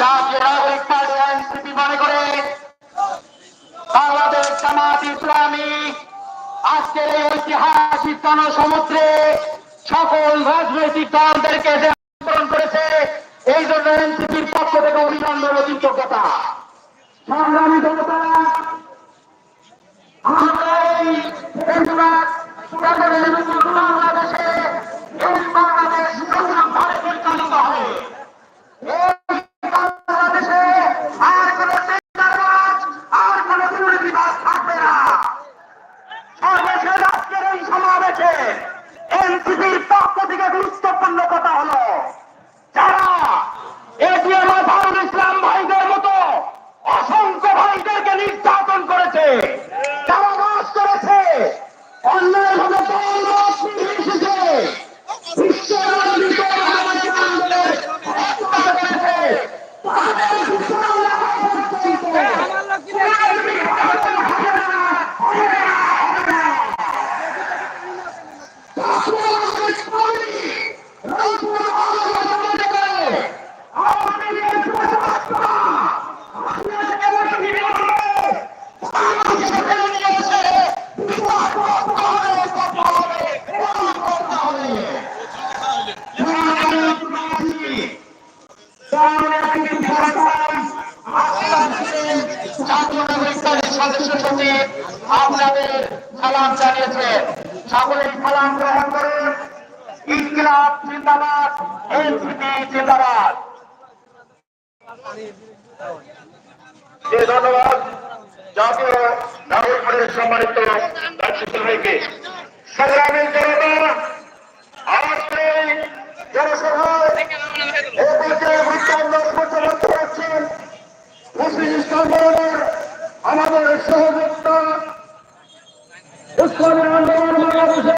জাতীয় নাগরিক party NCP মনে করে বাংলাদেশ জামাত ইসলামী, আজকের এই ঐতিহাসিক জনসমুদ্রে সকল রাজনৈতিক দলদেরকে যে আমন্ত্রণ করেছে, এই জন্য এনসিপির পক্ষ থেকে অভিনন্দন ও কৃতজ্ঞতা। সংগ্রামী জনতা, আমরা এই সচিব আপনাদের সালাম জানিয়েছেন সকলে সালাম গ্রহণ করুন। ইনকিলাব জিন্দাবাদ, এনসিপি জিন্দাবাদ। সম্মানিত ভাইকে জনতা আজকে জনসভায় ইসলামী আন্দোলন বাংলাদেশে